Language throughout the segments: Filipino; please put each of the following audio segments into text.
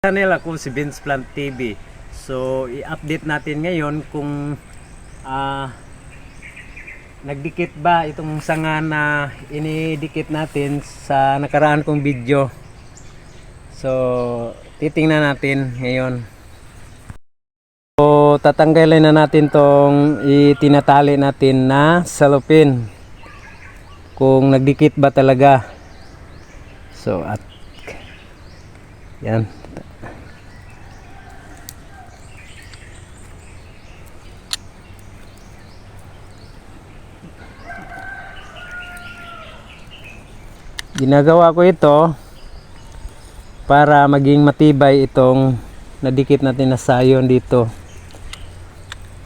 channel ako si Vince Plant TV. So, i-update natin ngayon kung ah nagdikit ba itong sanga na inidikit natin sa nakaraan kong video. So, titingnan natin ngayon. So, tatanggalin na natin tong itinatali natin na salupin. Kung nagdikit ba talaga. So, at yan. Ginagawa ko ito para maging matibay itong nadikit natin na sayon dito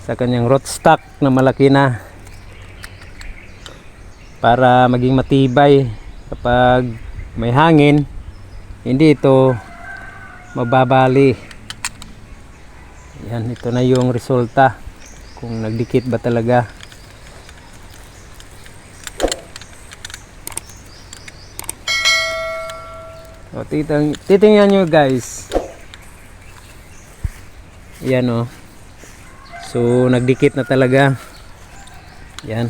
sa kanyang rootstock na malaki na. Para maging matibay kapag may hangin hindi ito mababali. Yan ito na yung resulta kung nagdikit ba talaga o titang, titingnan nyo guys yan o so nagdikit na talaga yan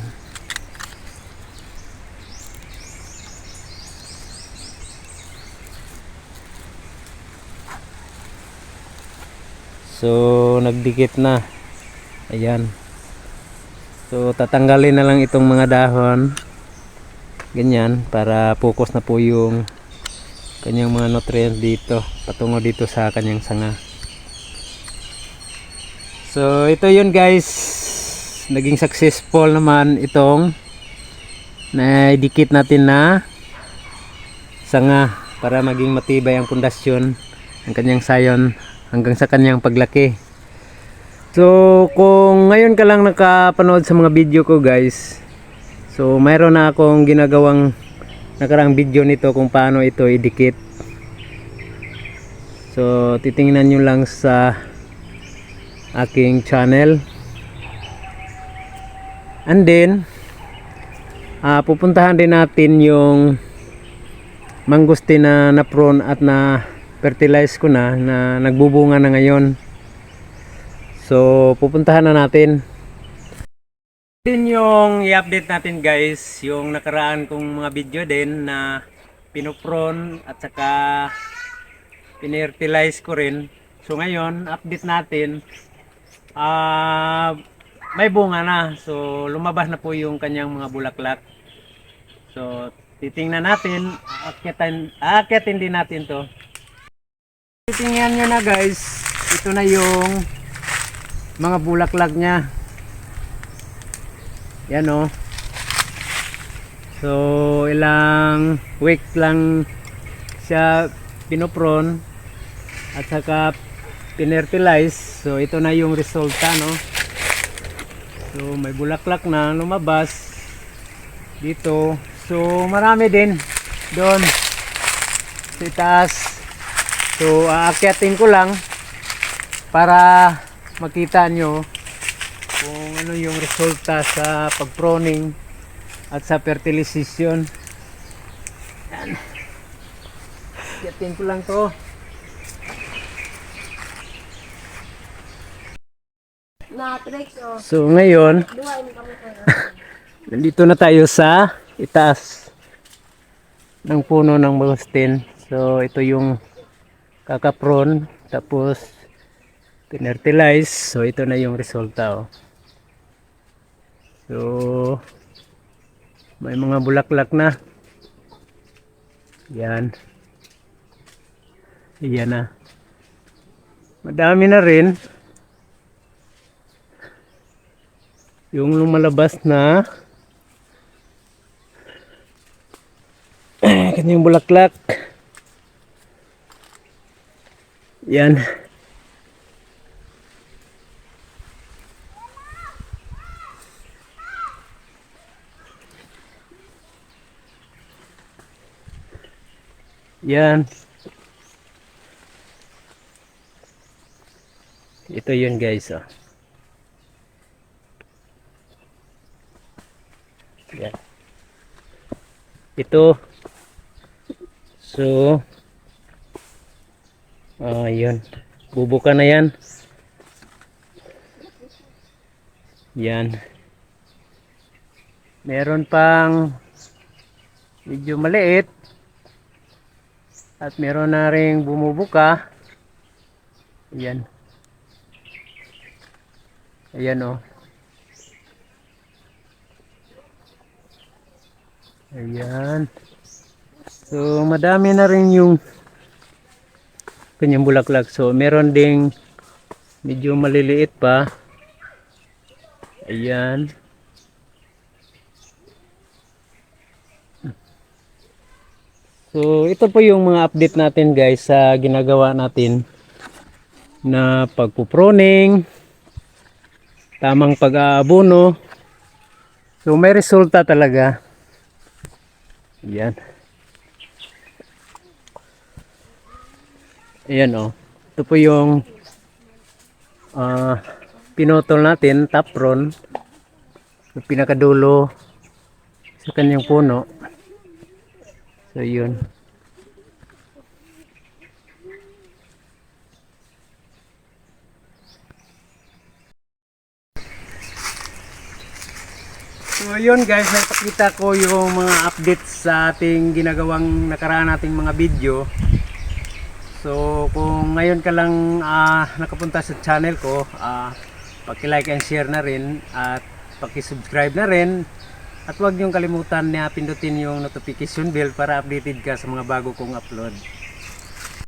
So nagdikit na. Ayan. So tatanggalin na lang itong mga dahon. Ganyan para focus na po yung kanyang mga nutrients dito patungo dito sa kanyang sanga. So ito yun guys. Naging successful naman itong na idikit natin na sanga para maging matibay ang pundasyon ng kanyang sayon hanggang sa kanyang paglaki. So, kung ngayon ka lang nakapanood sa mga video ko guys, so mayroon na akong ginagawang nakarang video nito kung paano ito idikit. So, titingnan nyo lang sa aking channel. And then, ah, pupuntahan din natin yung mangustin na na prone at na fertilize ko na na nagbubunga na ngayon. So, pupuntahan na natin. Din yung i-update natin guys, yung nakaraan kong mga video din na pinupron at saka pinertilize ko rin. So ngayon, update natin. Ah, may bunga na. So lumabas na po yung kanyang mga bulaklak. So titingnan natin, akyatin, akyatin din natin to. Titingnan nyo na guys, ito na yung mga bulaklak niya. Yan o. So, ilang week lang siya pinopron at saka pinertilize. So, ito na yung resulta, no? So, may bulaklak na lumabas dito. So, marami din doon sa itaas. So, aakyatin ko lang para makita nyo kung ano yung resulta sa pagproning at sa fertilization. Yan. Akyatin ko lang to. So, ngayon, nandito na tayo sa itaas ng puno ng Boston. So, ito yung kakapron. Tapos, pinertilize. So, ito na yung resulta. Oh. So, may mga bulaklak na. Yan. Yan na. Madami na rin. Yung lumalabas na kanyang bulaklak. Yan. Yan. Ito yun guys. Oh. Yan. Ito. So, Oh, yun. Bubuka na yan. Yan. Meron pang medyo maliit. At meron na ring bumubuka. Ayan. Ayan oh. Ayan. So, madami na rin yung kanyang bulaklak. So, meron ding medyo maliliit pa. Ayan. So, ito po yung mga update natin guys sa ginagawa natin na pagpuproning, tamang pag-aabono. So, may resulta talaga. Ayan. Ayan oh. Ito po yung ah pinutol natin, tapron. Yung pinakadulo sa kanyang puno. So yun. So yun guys, napakita ko yung mga updates sa ating ginagawang nakaraan nating mga video. So kung ngayon ka lang ah, nakapunta sa channel ko, ah, paki-like and share na rin at paki-subscribe na rin. At huwag niyong kalimutan na pindutin yung notification bell para updated ka sa mga bago kong upload.